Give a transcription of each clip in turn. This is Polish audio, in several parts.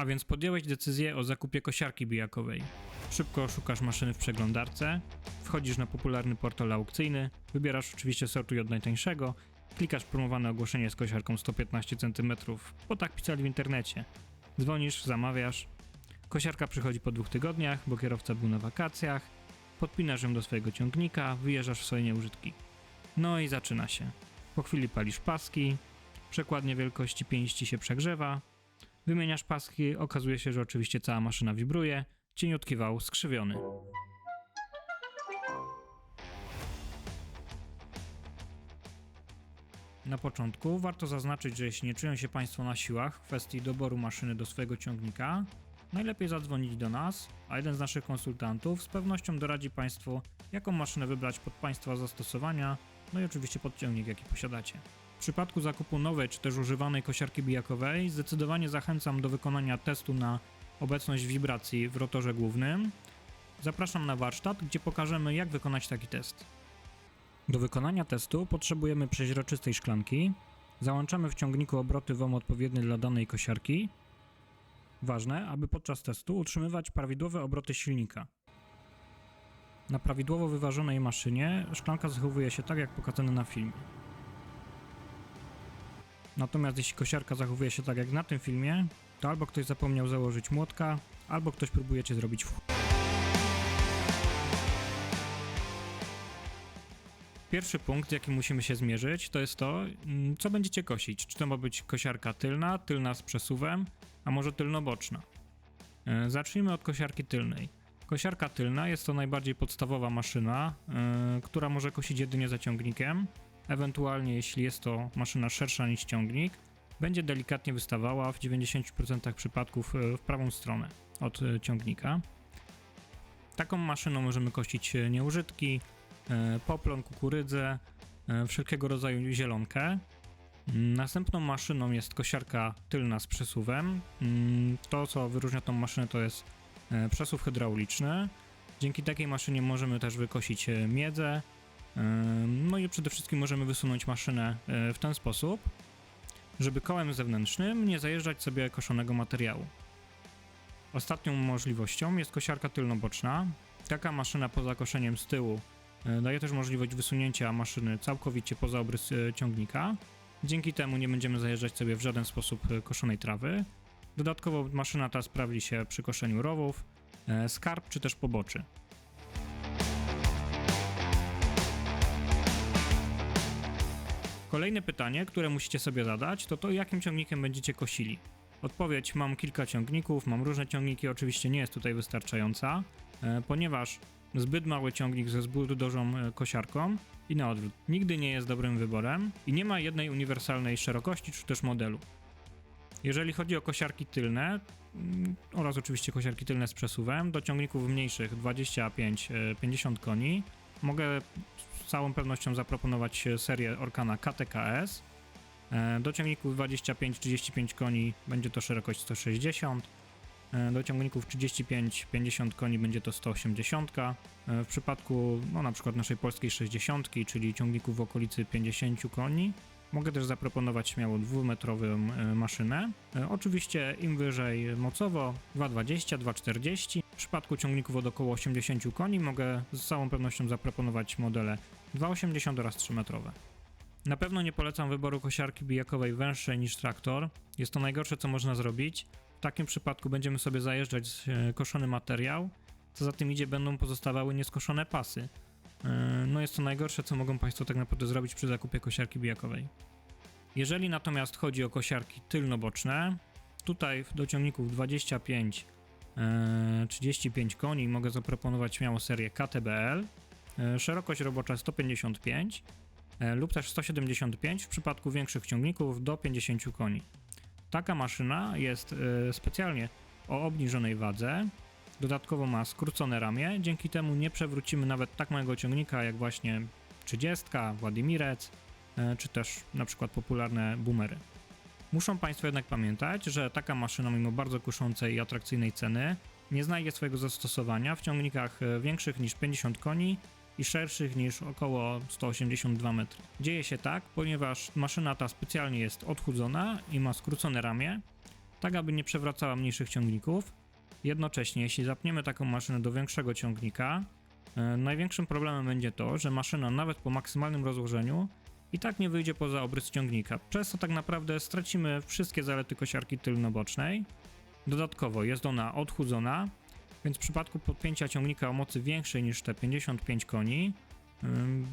A więc podjąłeś decyzję o zakupie kosiarki bijakowej. Szybko szukasz maszyny w przeglądarce, wchodzisz na popularny portal aukcyjny, wybierasz oczywiście sortuj od najtańszego, klikasz promowane ogłoszenie z kosiarką 115 cm, bo tak pisali w internecie. Dzwonisz, zamawiasz. Kosiarka przychodzi po dwóch tygodniach, bo kierowca był na wakacjach. Podpinasz ją do swojego ciągnika, wyjeżdżasz w swoje nieużytki. No i zaczyna się. Po chwili palisz paski, przekładnie wielkości pięści się przegrzewa, wymieniasz paski, okazuje się, że oczywiście cała maszyna wibruje, cieniutki wał skrzywiony. Na początku warto zaznaczyć, że jeśli nie czują się Państwo na siłach w kwestii doboru maszyny do swojego ciągnika, najlepiej zadzwonić do nas, a jeden z naszych konsultantów z pewnością doradzi Państwu, jaką maszynę wybrać pod Państwa zastosowania, no i oczywiście pod ciągnik, jaki posiadacie. W przypadku zakupu nowej czy też używanej kosiarki bijakowej zdecydowanie zachęcam do wykonania testu na obecność wibracji w rotorze głównym. Zapraszam na warsztat, gdzie pokażemy jak wykonać taki test. Do wykonania testu potrzebujemy przeźroczystej szklanki. Załączamy w ciągniku obroty WOM odpowiednie dla danej kosiarki. Ważne, aby podczas testu utrzymywać prawidłowe obroty silnika. Na prawidłowo wyważonej maszynie szklanka zachowuje się tak jak pokazane na filmie. Natomiast jeśli kosiarka zachowuje się tak jak na tym filmie, to albo ktoś zapomniał założyć młotka, albo ktoś próbuje cię zrobić w Pierwszy punkt, jaki musimy się zmierzyć, to jest to, mm, co będziecie kosić. Czy to ma być kosiarka tylna, tylna z przesuwem, a może tylnoboczna. E, Zacznijmy od kosiarki tylnej. Kosiarka tylna jest to najbardziej podstawowa maszyna, e, która może kosić jedynie za ciągnikiem. Ewentualnie, jeśli jest to maszyna szersza niż ciągnik, będzie delikatnie wystawała w 90% przypadków e, w prawą stronę od e, ciągnika. Taką maszyną możemy kosić e, nieużytki, poplon, kukurydzę, wszelkiego rodzaju zielonkę. Mm, Następną maszyną jest kosiarka tylna z przesuwem. Mm, To, co wyróżnia tą maszynę, to jest przesuw hydrauliczny. Dzięki takiej maszynie możemy też wykosić miedzę. No i przede wszystkim możemy wysunąć maszynę e, w ten sposób, żeby kołem zewnętrznym nie zajeżdżać sobie koszonego materiału. Ostatnią możliwością jest kosiarka tylnoboczna. Taka maszyna poza koszeniem z tyłu e, daje też możliwość wysunięcia maszyny całkowicie poza obrys e, ciągnika. Dzięki temu nie będziemy zajeżdżać sobie w żaden sposób koszonej trawy. Dodatkowo maszyna ta sprawdzi się przy koszeniu rowów, skarb czy też poboczy. Kolejne pytanie, które musicie sobie zadać, to to, jakim ciągnikiem będziecie kosili. Odpowiedź: mam kilka ciągników, mam różne ciągniki, oczywiście nie jest tutaj wystarczająca, e, ponieważ zbyt mały ciągnik ze zbyt dużą e, kosiarką i na odwrót nigdy nie jest dobrym wyborem i nie ma jednej uniwersalnej szerokości czy też modelu. Jeżeli chodzi o kosiarki tylne mm, oraz oczywiście kosiarki tylne z przesuwem, do ciągników mniejszych 25-50 koni mogę całą pewnością zaproponować serię Orkana KTKS. E, Do ciągników 25-35 koni będzie to szerokość 160. e, Do ciągników 35-50 koni będzie to 180. e, W przypadku no, na przykład naszej polskiej 60, czyli ciągników w okolicy 50 koni, mogę też zaproponować śmiało dwumetrową e, maszynę. Oczywiście im wyżej mocowo 2,20, 2,40. W przypadku ciągników od około 80 koni mogę z całą pewnością zaproponować modele 2,80 oraz 3-metrowe. Na pewno nie polecam wyboru kosiarki bijakowej węższej niż traktor. Jest to najgorsze, co można zrobić. W takim przypadku będziemy sobie zajeżdżać e, koszony materiał. Co za tym idzie, będą pozostawały nieskoszone pasy. E, No jest to najgorsze, co mogą Państwo tak naprawdę zrobić przy zakupie kosiarki bijakowej. Jeżeli natomiast chodzi o kosiarki tylnoboczne, tutaj do ciągników 25 e, 35 koni mogę zaproponować śmiało serię KTBL. E, Szerokość robocza 155 e, lub też 175 w przypadku większych ciągników do 50 koni. Taka maszyna jest e, specjalnie o obniżonej wadze. Dodatkowo ma skrócone ramię, dzięki temu nie przewrócimy nawet tak małego ciągnika jak właśnie 30, Władimirec, czy też na przykład popularne boomery. Muszą Państwo jednak pamiętać, że taka maszyna mimo bardzo kuszącej i atrakcyjnej ceny nie znajdzie swojego zastosowania w ciągnikach większych niż 50 koni i szerszych niż około 182 metry. Dzieje się tak, ponieważ maszyna ta specjalnie jest odchudzona i ma skrócone ramię, tak aby nie przewracała mniejszych ciągników. Jednocześnie, jeśli zapniemy taką maszynę do większego ciągnika, e, największym problemem będzie to, że maszyna nawet po maksymalnym rozłożeniu i tak nie wyjdzie poza obrys ciągnika. Przez to tak naprawdę stracimy wszystkie zalety kosiarki tylnobocznej. Dodatkowo jest ona odchudzona, więc w przypadku podpięcia ciągnika o mocy większej niż te 55 koni,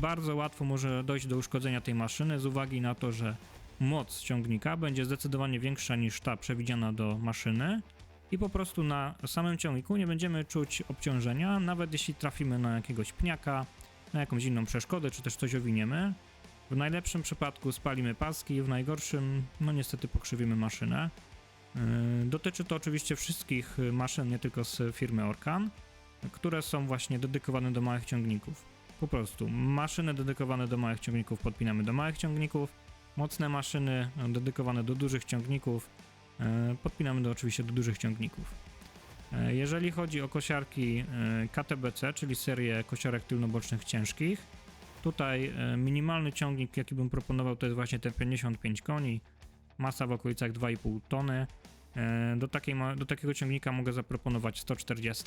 bardzo łatwo może dojść do uszkodzenia tej maszyny z uwagi na to, że moc ciągnika będzie zdecydowanie większa niż ta przewidziana do maszyny i po prostu na samym ciągniku nie będziemy czuć obciążenia, nawet jeśli trafimy na jakiegoś pniaka, na jakąś inną przeszkodę, czy też coś owiniemy. W najlepszym przypadku spalimy paski, w najgorszym, no niestety pokrzywimy maszynę. Yy, Dotyczy to oczywiście wszystkich maszyn, nie tylko z firmy Orkan, które są właśnie dedykowane do małych ciągników. Po prostu maszyny dedykowane do małych ciągników podpinamy do małych ciągników, mocne maszyny y, dedykowane do dużych ciągników y, podpinamy do, oczywiście do dużych ciągników. E, Jeżeli chodzi o kosiarki KTBC, czyli serię kosiarek tylnobocznych ciężkich, tutaj minimalny ciągnik, jaki bym proponował, to jest właśnie te 55 koni, masa w okolicach 2,5 tony. E, Do, takiej, do takiego ciągnika mogę zaproponować 140.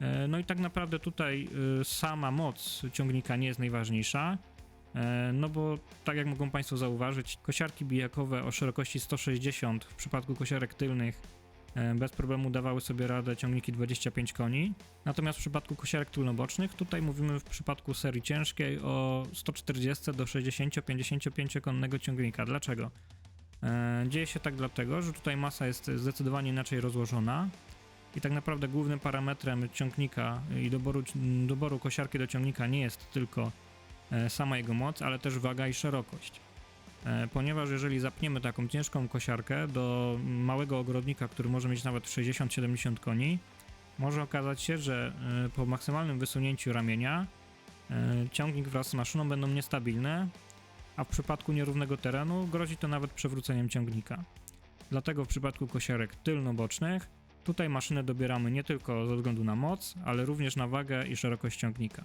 E, No i tak naprawdę tutaj y, sama moc ciągnika nie jest najważniejsza. E, No bo tak jak mogą Państwo zauważyć, kosiarki bijakowe o szerokości 160 w przypadku kosiarek tylnych e, bez problemu dawały sobie radę ciągniki 25 koni. Natomiast w przypadku kosiarek tylnobocznych, tutaj mówimy w przypadku serii ciężkiej o 140 do 60-55 konnego ciągnika. Dlaczego? E, Dzieje się tak dlatego, że tutaj masa jest zdecydowanie inaczej rozłożona i tak naprawdę głównym parametrem ciągnika i doboru, doboru kosiarki do ciągnika nie jest tylko e, sama jego moc, ale też waga i szerokość. E, Ponieważ jeżeli zapniemy taką ciężką kosiarkę do małego ogrodnika, który może mieć nawet 60-70 koni, może okazać się, że po maksymalnym wysunięciu ramienia ciągnik wraz z maszyną będą niestabilne, a w przypadku nierównego terenu grozi to nawet przewróceniem ciągnika. Dlatego w przypadku kosiarek tylnobocznych tutaj maszynę dobieramy nie tylko ze względu na moc, ale również na wagę i szerokość ciągnika.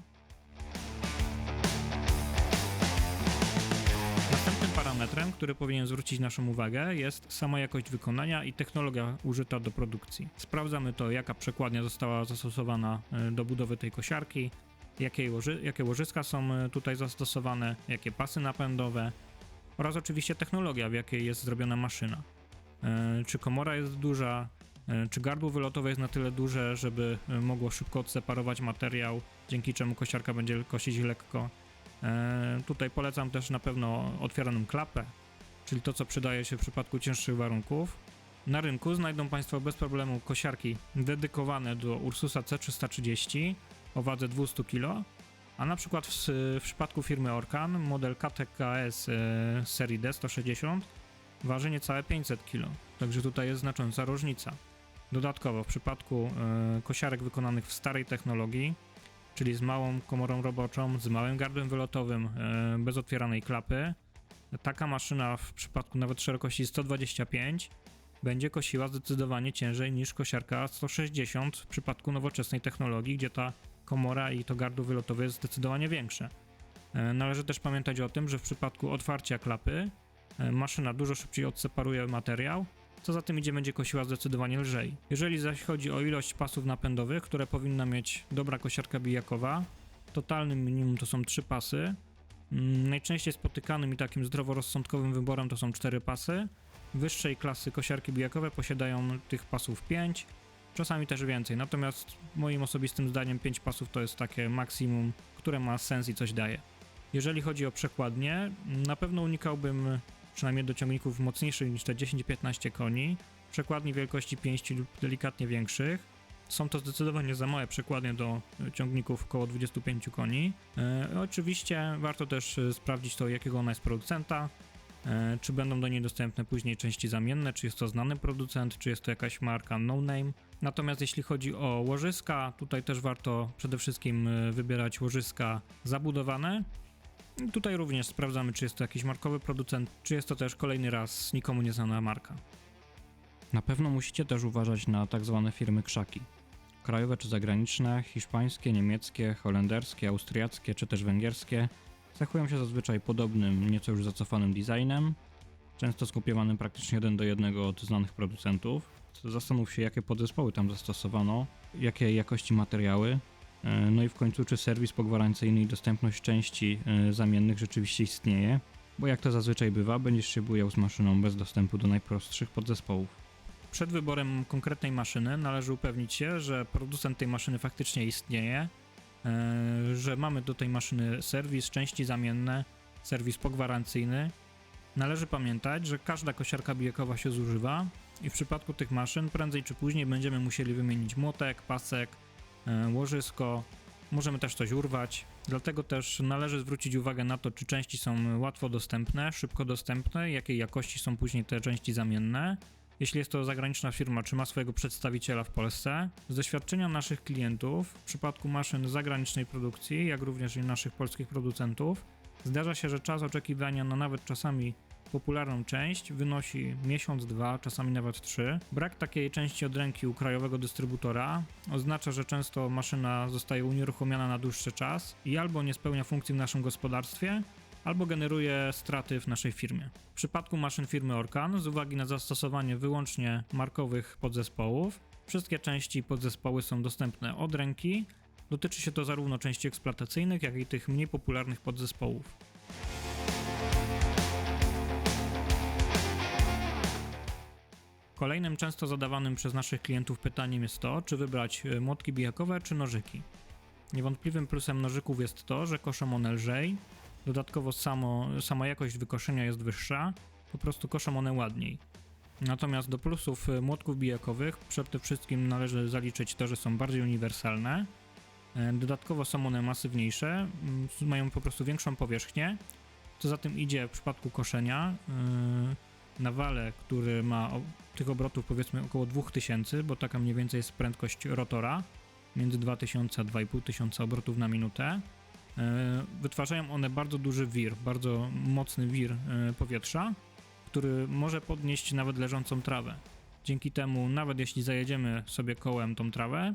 Następnym parametrem, który powinien zwrócić naszą uwagę, jest sama jakość wykonania i technologia użyta do produkcji. Sprawdzamy to, jaka przekładnia została zastosowana e, do budowy tej kosiarki, jakie, łoży, jakie łożyska są e, tutaj zastosowane, jakie pasy napędowe oraz oczywiście technologia, w jakiej jest zrobiona maszyna. E, Czy komora jest duża, e, czy gardło wylotowe jest na tyle duże, żeby mogło szybko odseparować materiał, dzięki czemu kosiarka będzie kosić lekko. Tutaj polecam też na pewno otwieraną klapę, czyli to, co przydaje się w przypadku cięższych warunków. Na rynku znajdą Państwo bez problemu kosiarki dedykowane do Ursusa C330 o wadze 200 kg, a na przykład w, w przypadku firmy Orkan model KTKS e, serii D160 waży niecałe 500 kg, także tutaj jest znacząca różnica. Dodatkowo w przypadku e, kosiarek wykonanych w starej technologii, czyli z małą komorą roboczą, z małym gardłem wylotowym, e, bez otwieranej klapy, taka maszyna w przypadku nawet szerokości 125 będzie kosiła zdecydowanie ciężej niż kosiarka 160 w przypadku nowoczesnej technologii, gdzie ta komora i to gardło wylotowe jest zdecydowanie większe. E, Należy też pamiętać o tym, że w przypadku otwarcia klapy e, maszyna dużo szybciej odseparuje materiał, co za tym idzie będzie kosiła zdecydowanie lżej. Jeżeli zaś chodzi o ilość pasów napędowych, które powinna mieć dobra kosiarka bijakowa, totalnym minimum to są 3 pasy. Mm, Najczęściej spotykanym i takim zdroworozsądkowym wyborem to są 4 pasy. Wyższej klasy kosiarki bijakowe posiadają tych pasów 5, czasami też więcej. Natomiast moim osobistym zdaniem 5 pasów to jest takie maksimum, które ma sens i coś daje. Jeżeli chodzi o przekładnie, na pewno unikałbym przynajmniej do ciągników mocniejszych niż te 10-15 koni, przekładni wielkości pięści lub delikatnie większych. Są to zdecydowanie za małe przekładnie do ciągników około 25 koni. E, oczywiście warto też e, sprawdzić to, jakiego ona jest producenta, czy będą do niej dostępne później części zamienne, czy jest to znany producent, czy jest to jakaś marka no name. Natomiast jeśli chodzi o łożyska, tutaj też warto przede wszystkim e, wybierać łożyska zabudowane. Tutaj również sprawdzamy, czy jest to jakiś markowy producent, czy jest to też kolejny raz nikomu nieznana marka. Na pewno musicie też uważać na tak zwane firmy krzaki. Krajowe czy zagraniczne, hiszpańskie, niemieckie, holenderskie, austriackie czy też węgierskie cechują się zazwyczaj podobnym, nieco już zacofanym designem. często skopiowanym praktycznie jeden do jednego od znanych producentów. Zastanów się, jakie podzespoły tam zastosowano, jakie jakości materiały, e, no i w końcu, czy serwis pogwarancyjny i dostępność części e, zamiennych rzeczywiście istnieje, bo jak to zazwyczaj bywa, będziesz się bujał z maszyną bez dostępu do najprostszych podzespołów. Przed wyborem konkretnej maszyny należy upewnić się, że producent tej maszyny faktycznie istnieje, że mamy do tej maszyny serwis, części zamienne, serwis pogwarancyjny. Należy pamiętać, że każda kosiarka bijakowa się zużywa i w przypadku tych maszyn prędzej czy później będziemy musieli wymienić młotek, pasek, e, łożysko, możemy też coś urwać. Dlatego też należy zwrócić uwagę na to, czy części są łatwo dostępne, szybko dostępne, jakiej jakości są później te części zamienne. Jeśli jest to zagraniczna firma, czy ma swojego przedstawiciela w Polsce. Z doświadczenia naszych klientów, w przypadku maszyn zagranicznej produkcji, jak również i naszych polskich producentów, zdarza się, że czas oczekiwania na nawet czasami popularną część wynosi miesiąc, dwa, czasami nawet trzy. Brak takiej części od ręki u krajowego dystrybutora oznacza, że często maszyna zostaje unieruchomiona na dłuższy czas i albo nie spełnia funkcji w naszym gospodarstwie, albo generuje straty w naszej firmie. W przypadku maszyn firmy Orkan, z uwagi na zastosowanie wyłącznie markowych podzespołów, wszystkie części i podzespoły są dostępne od ręki. Dotyczy się to zarówno części eksploatacyjnych, jak i tych mniej popularnych podzespołów. Kolejnym często zadawanym przez naszych klientów pytaniem jest to, czy wybrać e, młotki bijakowe czy nożyki. Niewątpliwym plusem nożyków jest to, że koszą one lżej, dodatkowo samo, sama jakość wykoszenia jest wyższa, po prostu koszą one ładniej. Natomiast do plusów e, młotków bijakowych przede wszystkim należy zaliczyć to, że są bardziej uniwersalne, e, dodatkowo są one masywniejsze, mają po prostu większą powierzchnię, co za tym idzie w przypadku koszenia. Yy, na wale, który ma tych obrotów powiedzmy około 2000, bo taka mniej więcej jest prędkość rotora, między 2000 a 2500 obrotów na minutę, e, wytwarzają one bardzo duży wir, bardzo mocny wir e, powietrza, który może podnieść nawet leżącą trawę. Dzięki temu, nawet jeśli zajedziemy sobie kołem tą trawę,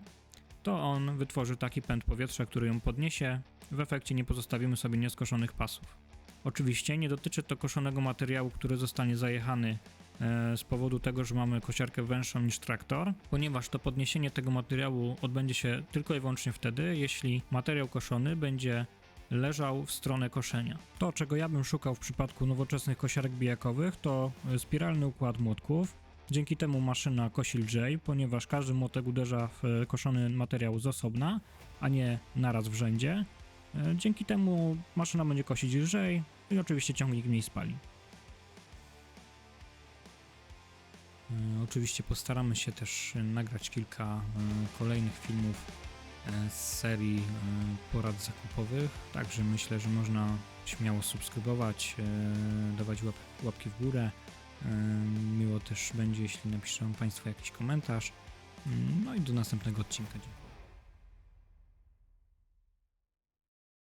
to on wytworzy taki pęd powietrza, który ją podniesie. W efekcie nie pozostawimy sobie nieskoszonych pasów. Oczywiście nie dotyczy to koszonego materiału, który zostanie zajechany e, z powodu tego, że mamy kosiarkę węższą niż traktor, ponieważ to podniesienie tego materiału odbędzie się tylko i wyłącznie wtedy, jeśli materiał koszony będzie leżał w stronę koszenia. To, czego ja bym szukał w przypadku nowoczesnych kosiarek bijakowych, to spiralny układ młotków. Dzięki temu maszyna kosi lżej, ponieważ każdy młotek uderza w koszony materiał z osobna, a nie naraz w rzędzie. E, Dzięki temu maszyna będzie kosić lżej i oczywiście ciągnik mniej spali. Oczywiście postaramy się też nagrać kilka e, kolejnych filmów e, z serii e, porad zakupowych, także myślę, że można śmiało subskrybować, e, dawać łap, łapki w górę. E, Miło też będzie, jeśli napiszą Państwo jakiś komentarz. Mm, No i do następnego odcinka. Dziękuję.